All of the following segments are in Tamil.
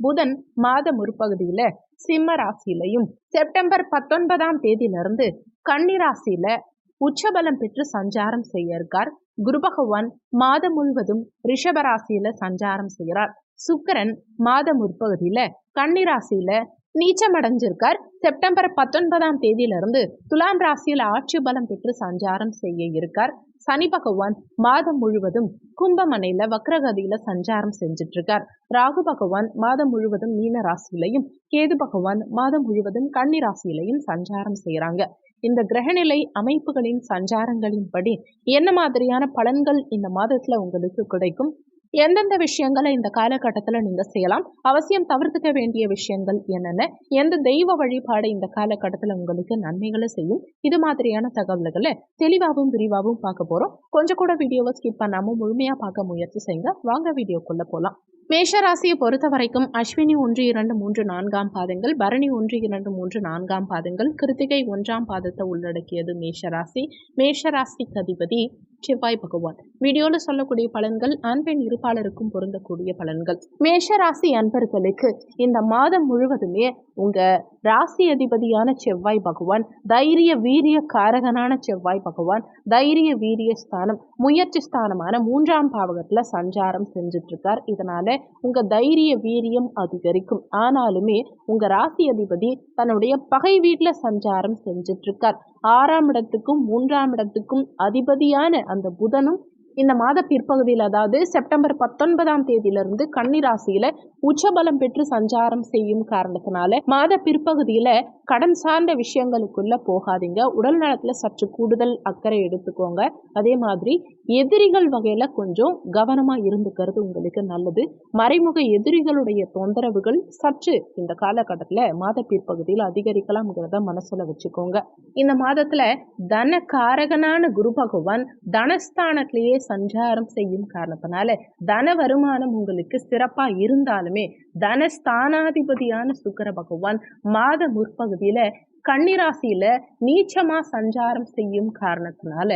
புதன் மாத முற்பகுதியில சிம்ம ராசியிலையும் செப்டம்பர் பத்தொன்பதாம் தேதியிலிருந்து கன்னி ராசியில உச்சபலம் பெற்று சஞ்சாரம் செய்ய இருக்கார். குரு பகவான் மாதம் முழுவதும் ரிஷப ராசியில சஞ்சாரம் செய்கிறார். சுக்கிரன் மாத முற்பகுதியில கன்னி ராசியில நீச்சம் அடைஞ்சிருக்கார் செப்டம்பர் பத்தொன்பதாம் தேதியிலிருந்து துலாம் ராசியில் ஆட்சி பலம் பெற்று சஞ்சாரம் செய்ய இருக்கார். சனி பகவான் மாதம் முழுவதும் கும்பமனையில வக்ரகதியில சஞ்சாரம் செஞ்சுட்டு இருக்கார் ராகு பகவான் மாதம் முழுவதும் மீன ராசியிலையும் கேது பகவான் மாதம் முழுவதும் கன்னி ராசியிலையும் சஞ்சாரம் செய்யறாங்க இந்த கிரகநிலை அமைப்புகளின் சஞ்சாரங்களின்படி என்ன மாதிரியான பலன்கள் இந்த மாதத்துல உங்களுக்கு கிடைக்கும்? எந்தெந்த விஷயங்களை இந்த காலகட்டத்தில் நீங்கள் செய்யலாம்? அவசியம் தவிர்த்துக்க வேண்டிய விஷயங்கள் என்னென்ன? எந்த தெய்வ வழிபாடு இந்த காலகட்டத்தில் உங்களுக்கு நன்மைகளை செய்யும்? இது மாதிரியான தகவல்களை தெளிவாகவும் விரிவாகவும் பார்க்க போகிறோம் கொஞ்சம் கூட வீடியோவை ஸ்கிப் பண்ணாமல் முழுமையாக பார்க்க முயற்சி செய்யுங்க. வாங்க வீடியோக்குள்ளே போகலாம் மேஷராசியை பொறுத்த வரைக்கும் அஸ்வினி ஒன்று இரண்டு மூன்று நான்காம் பாதங்கள் பரணி ஒன்று இரண்டு மூன்று நான்காம் பாதங்கள் கிருத்திகை ஒன்றாம் பாதத்தை உள்ளடக்கியது மேஷராசி. மேஷராசிக்கு அதிபதி செவ்வாய் பகவான். வீடியோல சொல்லக்கூடிய பலன்கள் ஆண் பெண் இருப்பாளருக்கும் பொருந்தக்கூடிய பலன்கள். மேஷ ராசி அன்பர்களுக்கு இந்த மாதம் முழுவதுமே உங்க ராசி அதிபதியான செவ்வாய் பகவான் தைரிய வீரிய காரகனான செவ்வாய் பகவான் தைரிய வீரிய ஸ்தானம் முயற்சி ஸ்தானமான மூன்றாம் பாவகத்துல சஞ்சாரம் செஞ்சுட்டு இருக்கார் இதனால உங்க தைரிய வீரியம் அதிகரிக்கும். ஆனாலுமே உங்க ராசி அதிபதி தன்னுடைய பகை வீட்டுல சஞ்சாரம் செஞ்சுட்டு இருக்கார் ஆறாம் இடத்துக்கும் மூன்றாம் இடத்துக்கும் அதிபதியான அந்த புதனும் இந்த மாத பிற்பகுதியில் அதாவது செப்டம்பர் பத்தொன்பதாம் தேதியிலிருந்து கன்னிராசியில உச்சபலம் பெற்று சஞ்சாரம் செய்யும் காரணத்தினால மாத பிற்பகுதியில கடன் சார்ந்த விஷயங்களுக்குள்ள போகாதீங்க. உடல் நலத்துல சற்று கூடுதல் அக்கறை எடுத்துக்கோங்க. அதே மாதிரி எதிரிகள் வகையில கொஞ்சம் கவனமா இருந்துக்கிறது உங்களுக்கு நல்லது. மறைமுக எதிரிகளுடைய தொந்தரவுகள் சற்று இந்த காலகட்டத்துல மாத பிற்பகுதியில் அதிகரிக்கலாம்ங்கிறத மனசுல வச்சுக்கோங்க. இந்த மாதத்துல தன காரகனான குரு பகவான் தனஸ்தானத்திலேயே சஞ்சாரம் செய்யும் காரணத்தினால தன வருமானம் உங்களுக்கு சிறப்பா இருந்தாலுமே தனஸ்தானாதிபதியான சுக்கர பகவான் மாத முற்பகுதி முற்பகுதியில கன்னிராசியில நீச்சமா சஞ்சாரம் செய்யும் காரணத்தினால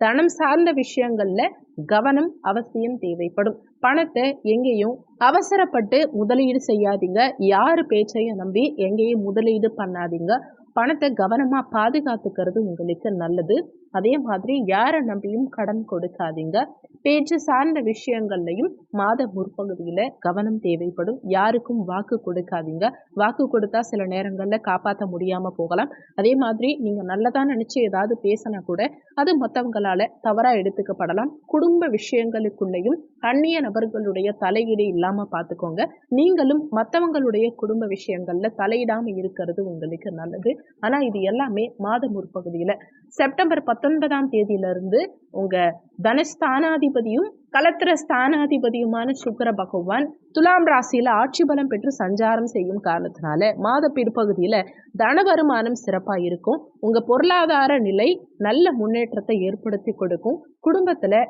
தனம் சார்ந்த விஷயங்கள்ல கவனம் அவசியம் தேவைப்படும். பணத்தை எங்கேயும் அவசரப்பட்டு முதலீடு செய்யாதீங்க. யாரு பேச்சையும் நம்பி எங்கேயும் முதலீடு பண்ணாதீங்க. பணத்தை கவனமா பாதுகாத்துக்கிறது உங்களுக்கு நல்லது. அதே மாதிரி யாரை நம்பியும் கடன் கொடுக்காதீங்க. பேச்சு சார்ந்த விஷயங்கள்லையும் மாத முற்பகுதியில் கவனம் தேவைப்படும். யாருக்கும் வாக்கு கொடுக்காதீங்க. வாக்கு கொடுத்தா சில நேரங்களில் காப்பாற்ற முடியாமல் போகலாம். அதே மாதிரி நீங்கள் நல்லதாக நினச்சி ஏதாவது பேசினா கூட அது மற்றவங்களால் தவறாக எடுத்துக்கப்படலாம். குடும்ப விஷயங்களுக்குள்ளேயும் அந்நிய நபர்களுடைய தலையீடு இல்லாமல் பார்த்துக்கோங்க நீங்களும் மற்றவங்களுடைய குடும்ப விஷயங்களில் தலையிடாமல் இருக்கிறது உங்களுக்கு நல்லது. ஆனால் இது எல்லாமே மாத முற்பகுதியில். செப்டம்பர் பத்து பத்தொன்பதாம் தேதியிலிருந்து உங்க தனஸ்தானாதிபதியும் கலத்திர ஸ்தானாதிபதியுமான சுக்கர பகவான் துலாம் ராசியில ஆட்சி பலம் பெற்று சஞ்சாரம் செய்யும் காரணத்தினால மாத பிற்பகுதியில தன வருமானம் சிறப்பா இருக்கும். உங்க பொருளாதார நிலை நல்ல முன்னேற்றத்தை ஏற்படுத்தி கொடுக்கும். குடும்பத்துல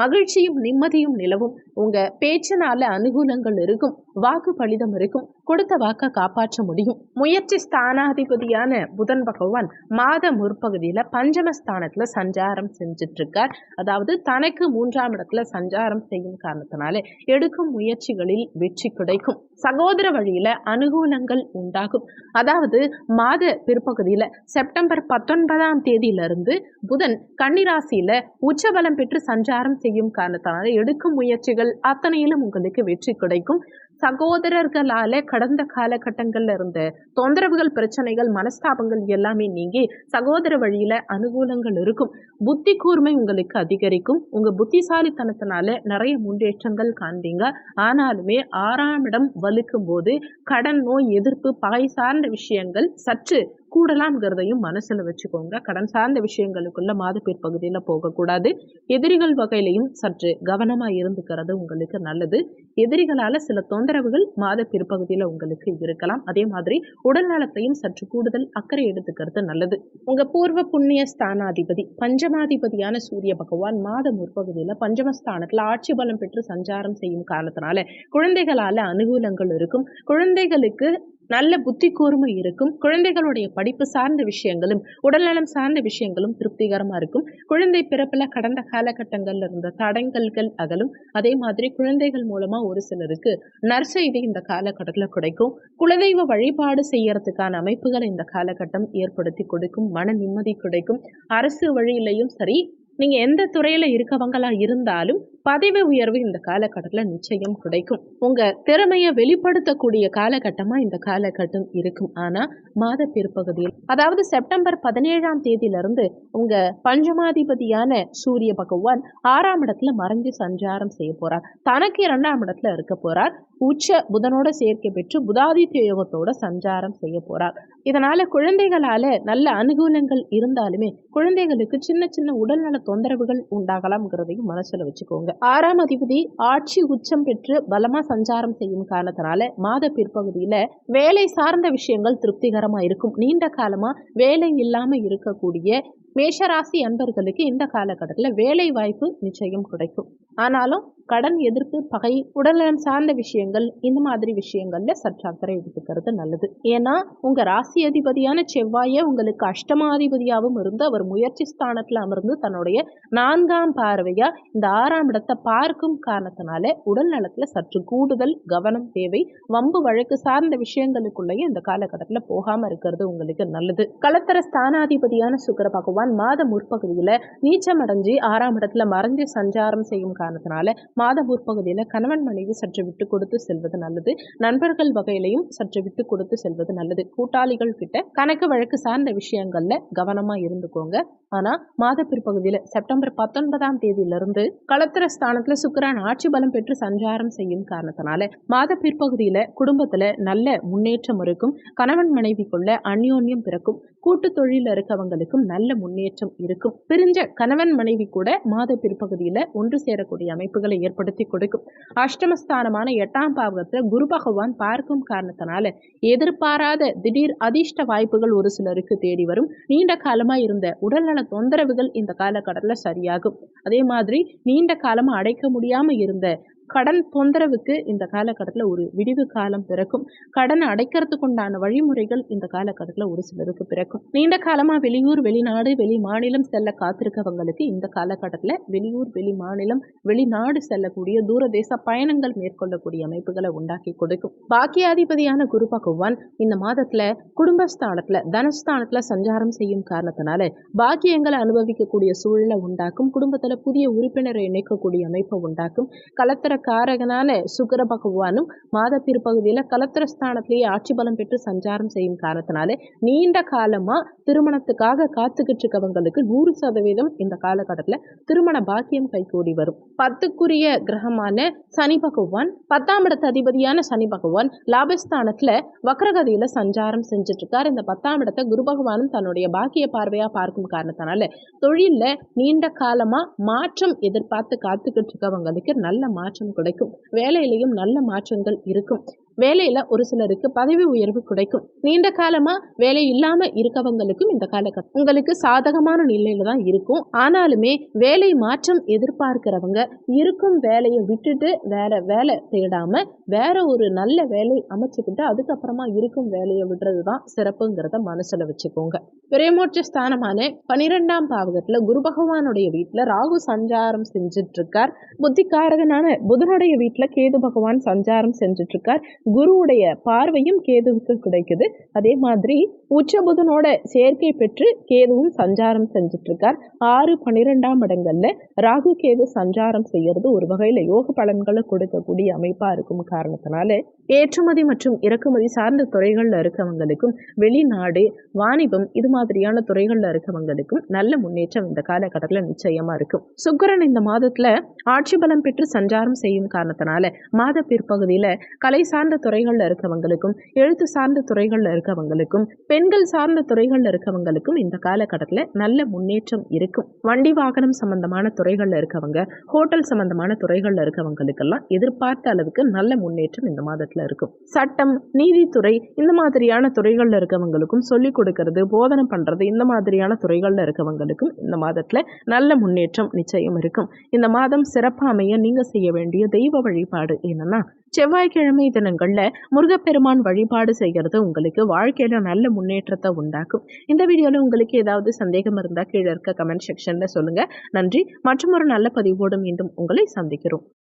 மகிழ்ச்சியும் நிம்மதியும் நிலவும். உங்க பேச்சினால அனுகூலங்கள் இருக்கும். வாக்கு பலிதம் இருக்கும். கொடுத்த வாக்கை காப்பாற்ற முடியும். முயற்சி ஸ்தானாதிபதியான புதன் பகவான் மாத முற்பகுதியில பஞ்சமஸ்தானத்துல சஞ்சாரம் செஞ்சுட்டு இருக்கார் அதாவது தனக்கு மூன்றாம் இடத்துல சஞ்சாரம் செய்யும் காரணத்தினால எடுக்கும் முயற்சிகளில் வெற்றி கிடைக்கும். சகோதர வழியில அனுகூலங்கள் உண்டாகும். அதாவது மாத பிற்பகுதியில செப்டம்பர் பத்தொன்பதாம் தேதியிலிருந்து புதன் கன்னிராசியில உச்சபலம் பெற்று சஞ்சாரம் செய்யும் காரணத்தினால எடுக்கும் முயற்சிகள் அத்தனையிலும் உங்களுக்கு வெற்றி கிடைக்கும். சகோதரர்களால கடந்த காலகட்டங்கள்ல இருந்த தொந்தரவுகள் பிரச்சனைகள் மனஸ்தாபங்கள் எல்லாமே நீங்கி சகோதர வழியில அனுகூலங்கள் இருக்கும். புத்தி கூர்மை உங்களுக்கு அதிகரிக்கும். உங்க புத்திசாலித்தனத்தினால நிறைய முன்னேற்றங்கள் காண்பீங்க. ஆனாலுமே ஆறாம் இடம் வலுக்கும் போது கடன் நோய் எதிர்ப்பு பகை சார்ந்த விஷயங்கள் சற்று கூடலாம்ங்கிறதையும் மனசில் வச்சுக்கோங்க. கடன் சார்ந்த விஷயங்களுக்குள்ள மாத பகுதியில் போகக்கூடாது. எதிரிகள் வகையிலையும் சற்று கவனமாக இருந்துக்கிறது உங்களுக்கு நல்லது. எதிரிகளால் சில தொந்தரவுகள் மாத பிற்பகுதியில் உங்களுக்கு இருக்கலாம். அதே மாதிரி உடல் நலத்தையும் சற்று கூடுதல் அக்கறை எடுத்துக்கிறது நல்லது. உங்கள் பூர்வ புண்ணிய ஸ்தானாதிபதி பஞ்சமாதிபதியான சூரிய பகவான் மாத முற்பகுதியில் பஞ்சமஸ்தானத்தில் ஆட்சி பலம் பெற்று சஞ்சாரம் செய்யும் காரணத்தினால குழந்தைகளால் அனுகூலங்கள் இருக்கும். குழந்தைகளுக்கு நல்ல புத்தி கூர்மை இருக்கும். குழந்தைகளுடைய படிப்பு சார்ந்த விஷயங்களும் உடல்நலம் சார்ந்த விஷயங்களும் திருப்திகரமாக இருக்கும். குழந்தை பிறப்பில் கடந்த காலகட்டங்களில் இருந்த தடங்கல்கள் அகலும். அதே மாதிரி குழந்தைகள் மூலமாக ஒரு சிலருக்கு நற்செய்தி இந்த காலகட்டத்தில் கிடைக்கும். குலதெய்வ வழிபாடு செய்யறதுக்கான அமைப்புகளை இந்த காலகட்டம் ஏற்படுத்தி கொடுக்கும். மன நிம்மதி கிடைக்கும். அரசு வழியிலையும் சரி நீங்கள் எந்த துறையில் இருக்கவங்களா இருந்தாலும் பதவி உயர்வு இந்த காலகட்டத்தில் நிச்சயம் கிடைக்கும். உங்கள் திறமையை வெளிப்படுத்தக்கூடிய காலகட்டமாக இந்த காலகட்டம் இருக்கும். ஆனால் மாத பிற்பகுதியில் அதாவது செப்டம்பர் பதினேழாம் தேதியிலிருந்து உங்கள் பஞ்சமாதிபதியான சூரிய பகவான் ஆறாம் இடத்துல மறைஞ்சு சஞ்சாரம் செய்ய போகிறார் தனக்கு இரண்டாம் இடத்துல இருக்க போகிறார் உச்ச புதனோட சேர்க்கை பெற்று புதாதித்ய யோகத்தோட சஞ்சாரம் செய்ய போகிறார் இதனால் குழந்தைகளால நல்ல அனுகூலங்கள் இருந்தாலுமே குழந்தைகளுக்கு சின்ன சின்ன உடல்நல தொந்தரவுகள் உண்டாகலாம்ங்கிறதையும் மனசில் வச்சுக்கோங்க. ஆறாம் அதிபதி ஆட்சி உச்சம் பெற்று பலமா சஞ்சாரம் செய்யும் காரணத்தினால மாத பிற்பகுதியில வேலை சார்ந்த விஷயங்கள் திருப்திகரமா இருக்கும். நீண்ட காலமா வேலை இல்லாம இருக்கக்கூடிய மேஷராசி அன்பர்களுக்கு இந்த காலகட்டத்தில் வேலை வாய்ப்பு நிச்சயம் கிடைக்கும். ஆனாலும் கடன் எதிர்ப்பு பகை உடல்நலம் சார்ந்த விஷயங்கள் இந்த மாதிரி விஷயங்கள்ல சற்று அக்கறை எடுத்துக்கிறது நல்லது. ஏன்னா உங்க ராசி அதிபதியான செவ்வாயே உங்களுக்கு அஷ்டமாதிபதியாகவும் இருந்து அவர் முயற்சி ஸ்தானத்துல அமர்ந்து தன்னுடைய நான்காம் பார்வையா இந்த ஆறாம் இடத்தை பார்க்கும் காரணத்தினால உடல் நலத்துல சற்று கூடுதல் கவனம் தேவை. வம்பு வழக்கு சார்ந்த விஷயங்களுக்குள்ளேயே இந்த காலகட்டத்துல போகாம இருக்கிறது உங்களுக்கு நல்லது. களத்தர ஸ்தானாதிபதியான சுக்கர பகவான் மாத முற்பகுதியில நீச்சம் அடைஞ்சு ஆறாம் இடத்துல மறைஞ்சு சஞ்சாரம் செய்யும் காரணத்தினால மாத முற்பகுதியில் கணவன் மனைவி சற்று விட்டு கொடுத்து செல்வது நல்லது. நண்பர்கள் வகையிலையும் சற்று விட்டு கொடுத்து செல்வது நல்லது. கூட்டாளிகள் கிட்ட கணக்கு வழக்கு சார்ந்த விஷயங்கள்ல கவனமா இருந்துக்கோங்க. ஆனா மாத பிற்பகுதியில செப்டம்பர் பத்தொன்பதாம் தேதியிலிருந்து களத்திர ஸ்தானத்துல சுக்கரான் ஆட்சி பலம் பெற்று சஞ்சாரம் செய்யும் காரணத்தினால மாத பிற்பகுதியில குடும்பத்துல நல்ல முன்னேற்றம் இருக்கும். கணவன் மனைவிக்குள்ள அந்யோன்யம் பிறக்கும். கூட்டு தொழில இருக்கவங்களுக்கும் நல்ல முன்னேற்றம் இருக்கும். பிரிஞ்ச கணவன் மனைவி கூட மாத பிற்பகுதியில ஒன்று சேரக்கூடிய அமைப்புகளை ஏற்படுத்தி கொடுக்கும். அஷ்டமஸ்தானமான எட்டாம் பாவகத்தில் குரு பகவான் பார்க்கும் காரணத்தினால எதிர்பாராத திடீர் அதிர்ஷ்ட வாய்ப்புகள் ஒரு சிலருக்கு தேடி வரும். நீண்ட காலமாக இருந்த உடல்நல தொந்தரவுகள் இந்த காலகட்டத்தில் சரியாகும். அதே மாதிரி நீண்ட காலமாக அடைக்க முடியாமல் இருந்த கடன் தொந்தரவுக்கு இந்த காலகட்டத்தில் ஒரு விடிவு காலம் பிறக்கும். கடன் அடைக்கிறதுக்கு உண்டான வழிமுறைகள் இந்த காலகட்டத்தில் ஒரு சிலருக்கு பிறக்கும். நீண்ட காலமாக வெளியூர் வெளிநாடு வெளி மாநிலம் செல்ல காத்திருக்கவங்களுக்கு இந்த காலகட்டத்தில் வெளியூர் வெளி மாநிலம் வெளிநாடு செல்லக்கூடிய தூரதேச பயணங்கள் மேற்கொள்ளக்கூடிய அமைப்புகளை உண்டாக்கி கொடுக்கும். பாக்கியாதிபதியான குரு பகவான் இந்த மாதத்துல குடும்பஸ்தானத்துல தனஸ்தானத்துல சஞ்சாரம் செய்யும் காரணத்தினால பாக்கியங்களை அனுபவிக்கக்கூடிய சூழலை உண்டாக்கும். குடும்பத்துல புதிய உறுப்பினரை இணைக்கக்கூடிய அமைப்பை உண்டாக்கும். கலத்தர காரகனான சுக்கர பகவானும் மாத பிற்பகுதியில் கலத்திரஸ்தானத்திலேயே ஆட்சி பலம் பெற்று சஞ்சாரம் செய்யும் காரணத்தினால நீண்ட காலமா திருமணத்துக்காக காத்துக்கிட்டு இருக்கவங்களுக்கு நூறு சதவீதம் இந்த காலகட்டத்தில் திருமண பாக்கியம் கைகூடி வரும். பத்துக்குரிய கிரகமான சனி பகவான் பத்தாம் இடத்து அதிபதியான சனி பகவான் லாபஸ்தானத்துல வக்ரகதியில சஞ்சாரம் செஞ்சுட்டு இருக்கார் இந்த பத்தாம் இடத்தை குரு பகவானும் தன்னுடைய பாக்கிய பார்வையா பார்க்கும் காரணத்தினால தொழில்ல நீண்ட காலமா மாற்றம் எதிர்பார்த்து காத்துக்கிட்டு இருக்கவங்களுக்கு நல்ல மாற்றம் மாற்றம் கிடைக்கும். வேலையிலையும் நல்ல மாற்றங்கள் இருக்கும். வேலையில் ஒரு சிலருக்கு பதவி உயர்வு கிடைக்கும். நீண்ட காலமாக வேலை இல்லாமல் இருக்கவங்களுக்கும் இந்த காலகட்டம் உங்களுக்கு சாதகமான நிலையில தான் இருக்கும். ஆனாலுமே வேலை மாற்றம் எதிர்பார்க்கிறவங்க இருக்கும் வேலையை விட்டுட்டு வேற வேலை தேடாம வேற ஒரு நல்ல வேலை அமைச்சுக்கிட்டு அதுக்கப்புறமா இருக்கும் வேலையை விடுறது தான் சிறப்புங்கிறத மனசுல வச்சுக்கோங்க. பிரேமோட்ச ஸ்தானமான பனிரெண்டாம் பாவகத்துல குரு பகவானுடைய வீட்டுல ராகு சஞ்சாரம் செஞ்சுட்டு இருக்கார் புத்திகாரகனான புதனுடைய வீட்டுல கேது பகவான் சஞ்சாரம் செஞ்சுட்டு இருக்கார் குருவுடைய பார்வையும் கேதுவுக்கு கிடைக்குது. அதே மாதிரி உச்சபுதனோட சேர்க்கை பெற்று கேதுவும் சஞ்சாரம் செஞ்சுட்டு இருக்கார் ஆறு பன்னிரெண்டாம் இடங்கள்ல ராகு கேது சஞ்சாரம் செய்யறது ஒரு வகையில யோக பலன்களை கொடுக்கக்கூடிய அமைப்பா இருக்கும் காரணத்தினால ஏற்றுமதி மற்றும் இறக்குமதி சார்ந்த துறைகள்ல இருக்கவங்களுக்கும் வெளிநாடு வாணிபம் இது மாதிரியான துறைகள்ல இருக்கவங்களுக்கும் நல்ல முன்னேற்றம் இந்த காலகட்டத்தில் நிச்சயமா இருக்கும். சுக்கரன் இந்த மாதத்துல ஆட்சி பலம் பெற்று சஞ்சாரம் செய்யும் காரணத்தினால மாத பிற்பகுதியில கலை சார்ந்த சார்ந்த துறைகளில் இருக்கவங்களுக்கும் எழுத்து சார்ந்த துறைகளில் இருக்கவங்களுக்கும் பெண்கள் சார்ந்த துறைகளில் இருக்கவங்களுக்கும் இந்த காலகட்டத்தில் நல்ல முன்னேற்றம் இருக்கும். வண்டி வாகனம் சம்பந்தமான துறைகளில் இருக்கவங்க ஹோட்டல் சம்பந்தமான துறைகளில் இருக்கவங்களுக்கெல்லாம் எதிர்பார்த்த அளவுக்கு நல்ல முன்னேற்றம் இந்த மாதத்தில் இருக்கும். சட்டம் நீதித்துறை இந்த மாதிரியான துறைகளில் இருக்கவங்களுக்கும் சொல்லிக் கொடுக்கறது போதனை பண்ணுறது இந்த மாதிரியான துறைகளில் இருக்கவங்களுக்கும் இந்த மாதத்தில் நல்ல முன்னேற்றம் நிச்சயம் இருக்கும். இந்த மாதம் சிறப்பாக அமைய நீங்கள் செய்ய வேண்டிய தெய்வ வழிபாடு என்னன்னா செவ்வாய்க்கிழமை தினங்களில் முருகப்பெருமான் வழிபாடு செய்கிறது உங்களுக்கு வாழ்க்கையில் நல்ல முன்னேற்றத்தை உண்டாக்கும். இந்த வீடியோவில் உங்களுக்கு ஏதாவது சந்தேகம் இருந்தால் கீழே இருக்க கமெண்ட் செக்ஷனில் சொல்லுங்கள் நன்றி. மற்றும் ஒரு நல்ல பதிவோடு மீண்டும் உங்களை சந்திக்கிறோம்.